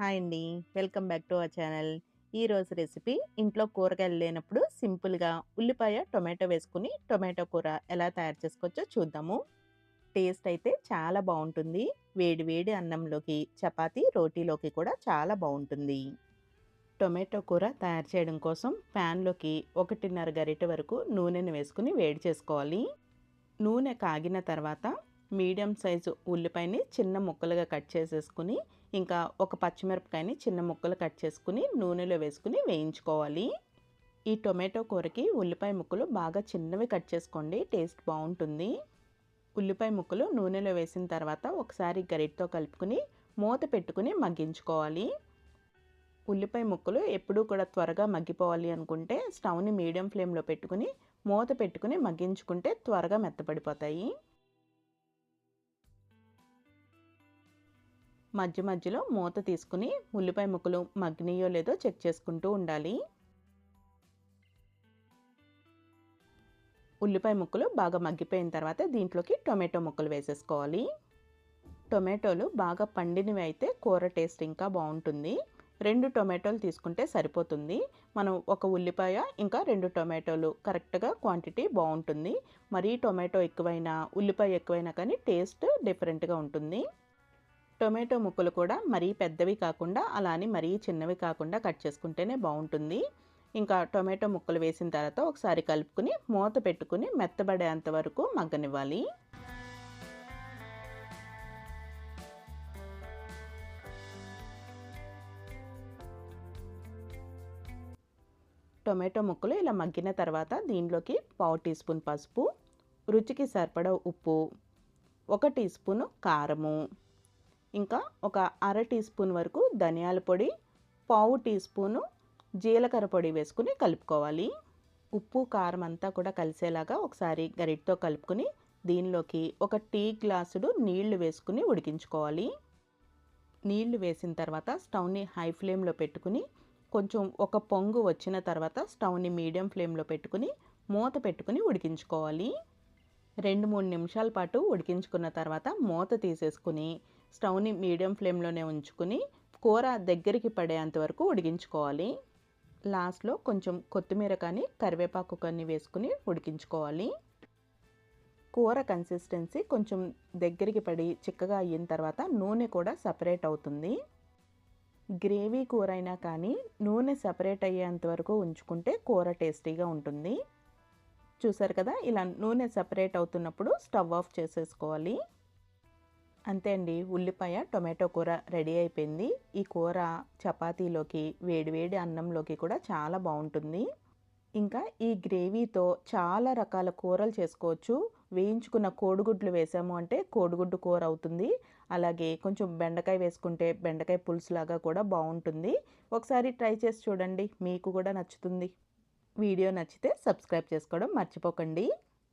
Hi అండి. Welcome back to our channel. ఈరోజు recipe ఇంట్లో కూరగాయలు లేనప్పుడు సింపుల్గా ఉల్లిపాయ టొమాటో వేసుకుని టొమాటో కూర ఎలా తయారు చేసుకోవచ్చో చూద్దాము. టేస్ట్ అయితే చాలా బాగుంటుంది. వేడి వేడి అన్నంలోకి చపాతీ రోటీలోకి కూడా చాలా బాగుంటుంది. టొమాటో కూర తయారు చేయడం కోసం ప్యాన్లోకి ఒకటిన్నర గరిటె వరకు నూనెను వేసుకుని వేడి చేసుకోవాలి. నూనె కాగిన తర్వాత మీడియం సైజు ఉల్లిపాయని చిన్న ముక్కలుగా కట్ చేసేసుకుని ఇంకా ఒక పచ్చిమిరపకాయని చిన్న ముక్కలు కట్ చేసుకుని నూనెలో వేసుకుని వేయించుకోవాలి. ఈ టొమాటో కూరకి ఉల్లిపాయ ముక్కలు బాగా చిన్నవి కట్ చేసుకోండి టేస్ట్ బాగుంటుంది. ఉల్లిపాయ ముక్కలు నూనెలో వేసిన తర్వాత ఒకసారి గరిటతో కలుపుకుని మూత పెట్టుకుని మగ్గించుకోవాలి. ఉల్లిపాయ ముక్కలు ఎప్పుడూ కూడా త్వరగా మగ్గిపోవాలి అనుకుంటే స్టవ్ని మీడియం ఫ్లేమ్లో పెట్టుకుని మూత పెట్టుకుని మగ్గించుకుంటే త్వరగా మెత్తపడిపోతాయి. మధ్య మధ్యలో మూత తీసుకుని ఉల్లిపాయ ముక్కలు మగ్గినాయో లేదో చెక్ చేసుకుంటూ ఉండాలి. ఉల్లిపాయ ముక్కలు బాగా మగ్గిపోయిన తర్వాత దీంట్లోకి టొమాటో ముక్కలు వేసేసుకోవాలి. టొమాటోలు బాగా పండినవి అయితే కూర టేస్ట్ ఇంకా బాగుంటుంది. రెండు టొమాటోలు తీసుకుంటే సరిపోతుంది. మనం ఒక ఉల్లిపాయ ఇంకా రెండు టొమాటోలు కరెక్ట్గా క్వాంటిటీ బాగుంటుంది. మరీ టొమాటో ఎక్కువైనా ఉల్లిపాయ ఎక్కువైనా కానీ టేస్ట్ డిఫరెంట్గా ఉంటుంది. టొమాటో ముక్కలు కూడా మరీ పెద్దవి కాకుండా అలానే మరీ చిన్నవి కాకుండా కట్ చేసుకుంటేనే బాగుంటుంది. ఇంకా టొమాటో ముక్కలు వేసిన తర్వాత ఒకసారి కలుపుకుని మూత పెట్టుకుని మెత్తబడేంత వరకు మగ్గనివ్వాలి. టొమాటో ముక్కలు ఇలా మగ్గిన తర్వాత దీనిలోకి పావు టీ స్పూన్ పసుపు రుచికి సరిపడ ఉప్పు ఒక టీ స్పూను కారము. ఇంకా ఒక అర టీ స్పూన్ వరకు ధనియాల పొడి పావు టీ స్పూను జీలకర్ర పొడి వేసుకుని కలుపుకోవాలి. ఉప్పు కారం అంతా కూడా కలిసేలాగా ఒకసారి గరిటతో కలుపుకుని దీనిలోకి ఒక టీ గ్లాసుడు నీళ్ళు వేసుకుని ఉడికించుకోవాలి. నీళ్ళు వేసిన తర్వాత స్టవ్ని హై ఫ్లేమ్లో పెట్టుకుని కొంచెం ఒక పొంగు వచ్చిన తర్వాత స్టవ్ని మీడియం ఫ్లేమ్లో పెట్టుకుని మూత పెట్టుకుని ఉడికించుకోవాలి. రెండు మూడు నిమిషాల పాటు ఉడికించుకున్న తర్వాత మూత తీసేసుకుని స్టవ్ని మీడియం ఫ్లేమ్లోనే ఉంచుకుని కూర దగ్గరికి పడేంత వరకు ఉడికించుకోవాలి. లాస్ట్లో కొంచెం కొత్తిమీర కానీ కరివేపాకు కానీ వేసుకుని ఉడికించుకోవాలి. కూర కన్సిస్టెన్సీ కొంచెం దగ్గరికి పడి చిక్కగా అయిన తర్వాత నూనె కూడా సపరేట్ అవుతుంది. గ్రేవీ కూర అయినా కానీ నూనె సపరేట్ అయ్యేంత వరకు ఉంచుకుంటే కూర టేస్టీగా ఉంటుంది. చూసారు కదా ఇలా నూనె సపరేట్ అవుతున్నప్పుడు స్టవ్ ఆఫ్ చేసేసుకోవాలి. అంతే అండి. ఉల్లిపాయ టొమాటో కూర రెడీ అయిపోయింది. ఈ కూర చపాతీలోకి వేడివేడి అన్నంలోకి కూడా చాలా బాగుంటుంది. ఇంకా ఈ గ్రేవీతో చాలా రకాల కూరలు చేసుకోవచ్చు. వేయించుకున్న కోడిగుడ్లు వేసాము అంటే కోడిగుడ్డు కూర అవుతుంది. అలాగే కొంచెం బెండకాయ వేసుకుంటే బెండకాయ పులుసు లాగా కూడా బాగుంటుంది. ఒకసారి ట్రై చేసి చూడండి. మీకు కూడా నచ్చుతుంది. వీడియో నచ్చితే సబ్స్క్రైబ్ చేసుకోవడం మర్చిపోకండి.